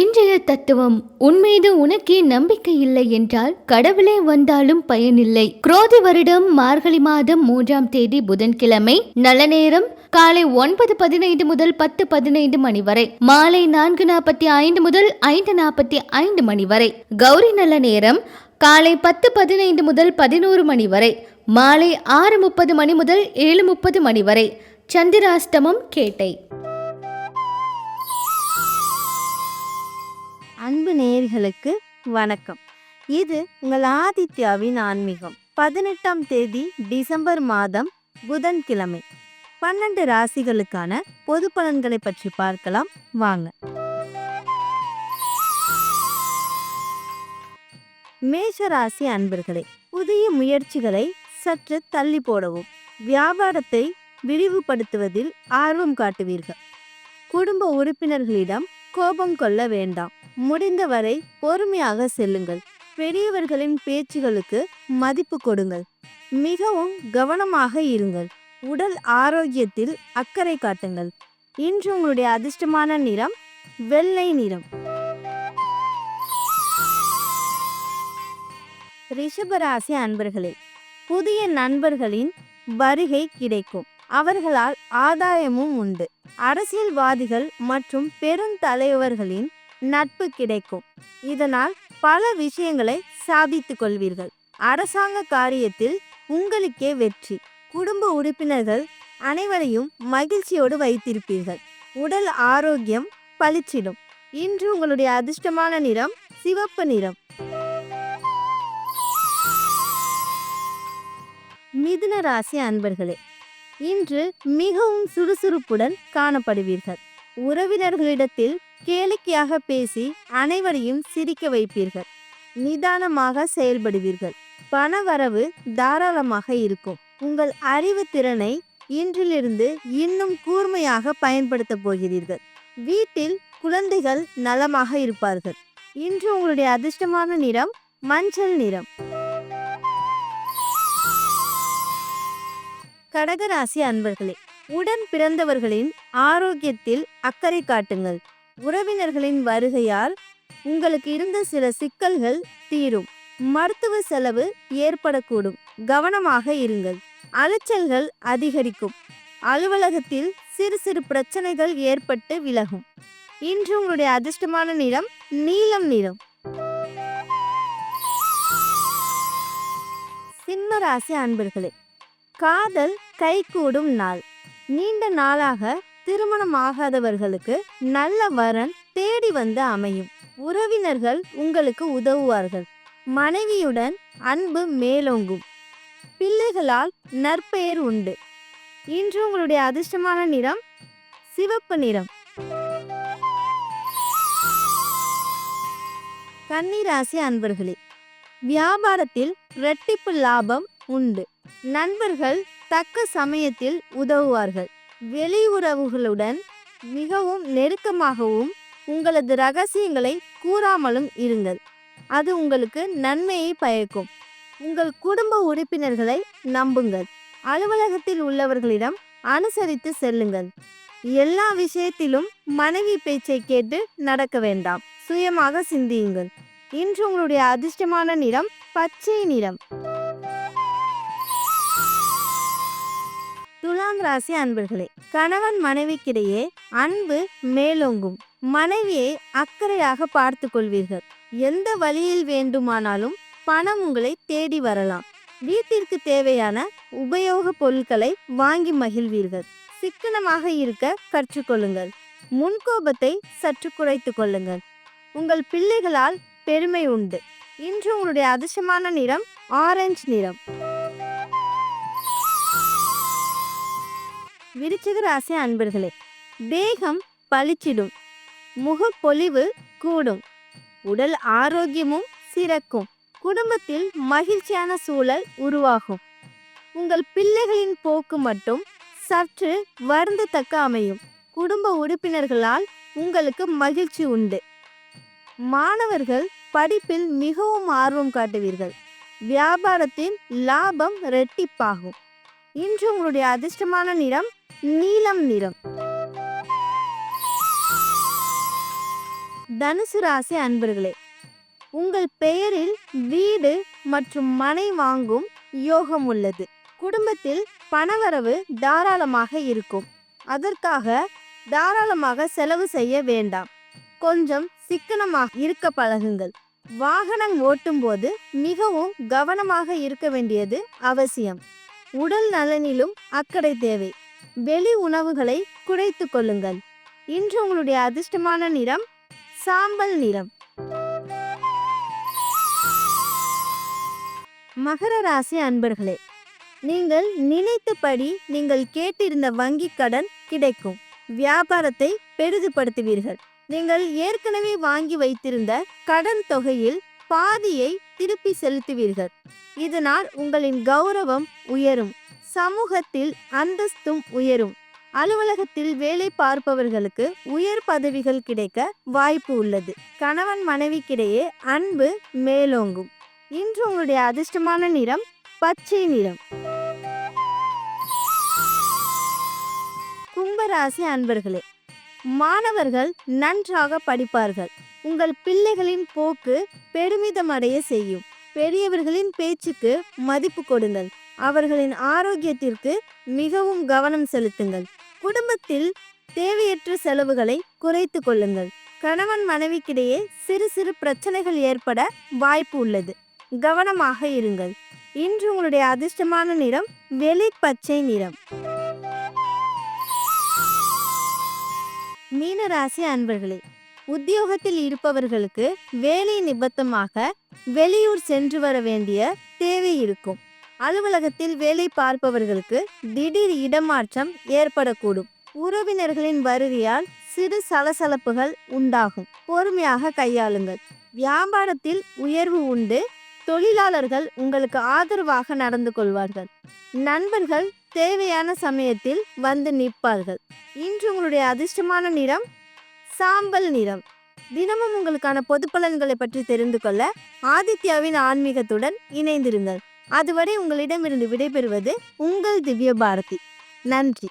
இன்றைய தத்துவம் உன்மீது உனக்கே நம்பிக்கை இல்லை என்றால் கடவுளே வந்தாலும் பயனில்லை. குரோதி வருடம் மார்கழி மாதம் மூன்றாம் தேதி புதன்கிழமை நல்ல நேரம் காலை ஒன்பது பதினைந்து முதல் பத்து பதினைந்து மணி வரை மாலை நான்கு நாற்பத்தி ஐந்து முதல் ஐந்து நாற்பத்தி ஐந்து மணி வரை கௌரி நல்ல நேரம் காலை பத்து பதினைந்து முதல் பதினோரு மணி வரை மாலை ஆறு முப்பது மணி முதல் ஏழு முப்பது மணி வரை சந்திராஷ்டமம் கேட்டை. அன்பு நேயர்களுக்கு வணக்கம். இது உங்கள் ஆதித்யாவின் ஆன்மீகம். பதினெட்டாம் தேதி டிசம்பர் மாதம் புதன்கிழமை. பன்னெண்டு ராசிகளுக்கான பொது பலன்களை பற்றி பார்க்கலாம். வாங்க. மேஷ ராசி அன்பர்களே புதிய முயற்சிகளை சற்று தள்ளி போடவும். வியாபாரத்தை விரிவுபடுத்துவதில் ஆர்வம் காட்டுவீர்கள். குடும்ப உறுப்பினர்களிடம் கோபம் கொள்ள வேண்டாம். முடிந்தவரை பொறுமையாக செல்லுங்கள். பெரியவர்களின் பேச்சுகளுக்கு மதிப்பு கொடுங்கள். மிகவும் கவனமாக இருங்கள். உடல் ஆரோக்கியத்தில் அக்கறை காட்டுங்கள். இன்று உங்களுடைய அதிர்ஷ்டமான நிறம் வெள்ளை நிறம். ரிஷபராசி அன்பர்களே புதிய நண்பர்களின் வருகை கிடைக்கும். அவர்களால் ஆதாயமும் உண்டு. அரசியல்வாதிகள் மற்றும் பெருந்தலைவர்களின் நட்பு கிடைக்கும். இதனால் பல விஷயங்களை சாதித்துக் கொள்வீர்கள். அரசாங்க காரியத்தில் உங்களுக்கே வெற்றி. குடும்ப உறுப்பினர்கள் அனைவரையும் மகிழ்ச்சியோடு வைத்திருப்பீர்கள். உடல் ஆரோக்கியம் பளிச்சிடும். இன்று உங்களுடைய அதிர்ஷ்டமான நிறம் சிவப்பு நிறம். மிதுன ராசி அன்பர்களே இன்று மிகவும் சுறுசுறுப்புடன் காணப்படுவீர்கள். உறவினர்களிடத்தில் கேளிக்கையாக பேசி அனைவரையும் சிரிக்க வைப்பீர்கள். நிதானமாக செயல்படுவீர்கள். பணவரவு தாராளமாக இருக்கும். உங்கள் அறிவு திறனை இன்றிலிருந்து இன்னும் கூர்மையாக பயன்படுத்த போகிறீர்கள். வீட்டில் குழந்தைகள் நலமாக இருப்பார்கள். இன்று உங்களுடைய அதிர்ஷ்டமான நிறம் மஞ்சள் நிறம். கடகராசி அன்பர்களே உடன் பிறந்தவர்களின் ஆரோக்கியத்தில் அக்கறை காட்டுங்கள். உறவினர்களின் வருகையால் உங்களுக்கு இருந்த சில சிக்கல்கள் தீரும். மருத்துவ செலவு ஏற்படக்கூடும். கவனமாக இருங்கள். அலைச்சல்கள் அதிகரிக்கும். அலுவலகத்தில் சிறு சிறு பிரச்சனைகள் ஏற்பட்டு விலகும். இன்று உங்களுடைய அதிர்ஷ்டமான நிறம் நீலம் நிறம். சிம்ம ராசி அன்பர்களே காதல் கைகூடும் நாள். நீண்ட நாளாக திருமணம் ஆகாதவர்களுக்கு நல்ல வரன் தேடி வந்து அமையும். உறவினர்கள் உங்களுக்கு உதவுவார்கள். மனைவியுடன் அன்பு மேலோங்கும். பிள்ளைகளால் நற்பெயர் உண்டு. இன்று உங்களுடைய அதிர்ஷ்டமான நிறம்? சிவப்பு நிறம். கன்னிராசி அன்பர்களே வியாபாரத்தில் இரட்டிப்பு லாபம் உண்டு. நண்பர்கள் தக்க சமயத்தில் உதவுவார்கள். வெளியுறவுகளுடன் மிகவும் நெருக்கமாகவும் உங்களது ரகசியங்களை கூறாமலும் இருங்கள். அது உங்களுக்கு நன்மையை பயக்கும். உங்கள் குடும்ப உறுப்பினர்களை நம்புங்கள். அலுவலகத்தில் உள்ளவர்களிடம் அனுசரித்து செல்லுங்கள். எல்லா விஷயத்திலும் மனைவி பேச்சை கேட்டு நடக்க வேண்டாம். சுயமாக சிந்தியுங்கள். இன்று உங்களுடைய அதிர்ஷ்டமான நிறம் பச்சை நிறம். துலாம் ராசி அன்பர்களே கணவன் மனைவிக்கிடையே அன்பு மேலோங்கும். மனைவியை அக்கறையாக பார்த்து கொள்வீர்கள் எந்த வழியில் வேண்டுமானாலும் பணம் உங்களை தேடி வரலாம். வீட்டிற்கு தேவையான உபயோக பொருட்களை வாங்கி மகிழ்வீர்கள். சிக்கனமாக இருக்க கற்றுக்கொள்ளுங்கள். முன்கோபத்தை சற்று குறைத்து கொள்ளுங்கள். உங்கள் பிள்ளைகளால் பெருமை உண்டு. இன்று உங்களுடைய அதிர்ஷ்டமான நிறம் ஆரஞ்சு நிறம். விருச்சிக ராசி அன்பர்களே தேகம் பளிச்சிடும் முகப்பொலிவு கூடும் உடல் ஆரோக்கியமும் சிறக்கும் குடும்பத்தில் மகிழ்ச்சியான சூழல் உருவாகும். உங்கள் பிள்ளைகளின் போக்கு மட்டும் சற்று வருந்தத்தக்க அமையும். குடும்ப உறுப்பினர்களால் உங்களுக்கு மகிழ்ச்சி உண்டு. மாணவர்கள் படிப்பில் மிகவும் ஆர்வம் காட்டுவீர்கள். வியாபாரத்தின் லாபம் ரெட்டிப்பாகும் இன்று உங்களுடைய அதிர்ஷ்டமான நிறம் நீலம் நிறம். தனுசு ராசி அன்பர்களே உங்கள் பெயரில் வீடு மற்றும் மனை வாங்கும் யோகம் உள்ளது. குடும்பத்தில் பணவரவு தாராளமாக இருக்கும். அதற்காக தாராளமாக செலவு செய்ய வேண்டாம். கொஞ்சம் சிக்கனமாக இருக்க பழகுங்கள். வாகனம் ஓட்டும்போது மிகவும் கவனமாக இருக்க வேண்டியது அவசியம். உடல் நலனிலும் அக்கறை தேவை. வெளி உணவுகளை குறைத்து கொள்ளுங்கள். இன்று உங்களுடைய அதிர்ஷ்டமான நிறம் சாம்பல் நிறம். மகர ராசி அன்பர்களே நீங்கள் நினைத்தபடி நீங்கள் கேட்டிருந்த வங்கி கடன் கிடைக்கும். வியாபாரத்தை பெரிதுபடுத்துவீர்கள். நீங்கள் ஏற்கனவே வாங்கி வைத்திருந்த கடன் தொகையில் பாதியை திருப்பி செலுத்துவீர்கள். இதனால் உங்களின் கௌரவம் உயரும். சமூகத்தில் அந்தஸ்தும் உயரும். அலுவலகத்தில் வேலை பார்ப்பவர்களுக்கு உயர் பதவிகள் கிடைக்க வாய்ப்பு உள்ளது. கணவன் மனைவிக்கிடையே அன்பு மேலோங்கும். இன்று உங்களுடைய அதிர்ஷ்டமான நிறம் பச்சை நிறம். கும்பராசி அன்பர்களே மாணவர்கள் நன்றாக படிப்பார்கள். உங்கள் பிள்ளைகளின் போக்கு பெருமிதம் அடைய செய்யும். பெரியவர்களின் பேச்சுக்கு மதிப்பு கொடுங்கள். அவர்களின் ஆரோக்கியத்திற்கு மிகவும் கவனம் செலுத்துங்கள். குடும்பத்தில் தேவையற்ற செலவுகளை குறைத்து கொள்ளுங்கள். கணவன் மனைவிக்கிடையே சிறு சிறு பிரச்சனைகள் ஏற்பட வாய்ப்பு உள்ளது. கவனமாக இருங்கள். இன்று உங்களுடைய அதிர்ஷ்டமான நிறம் வெளி பச்சை நிறம். மீனராசி அன்பர்களே உத்தியோகத்தில் இருப்பவர்களுக்கு வேலை நிபத்தமாக வெளியூர் சென்று வர வேண்டிய தேவை இருக்கும். அலுவலகத்தில் வேலை பார்ப்பவர்களுக்கு திடீர் இடமாற்றம் ஏற்படக்கூடும். உறவினர்களின் வருகையால் சிறு சலசலப்புகள் உண்டாகும். பொறுமையாக கையாளுங்கள். வியாபாரத்தில் உயர்வு உண்டு. தொழிலாளர்கள் உங்களுக்கு ஆதரவாக நடந்து கொள்வார்கள். நண்பர்கள் தேவையான சமயத்தில் வந்து நிற்பார்கள். இன்று உங்களுடைய அதிர்ஷ்டமான நிறம் சாம்பல் நிறம். தினமும் உங்களுக்கான பொது பலன்களை பற்றி தெரிந்து கொள்ள ஆதித்யாவின் ஆன்மீகத்துடன் இணைந்திருங்கள். அதுவரை உங்களிடமிருந்து விடைபெறுவது உங்கள் திவ்ய பாரதி நன்றி.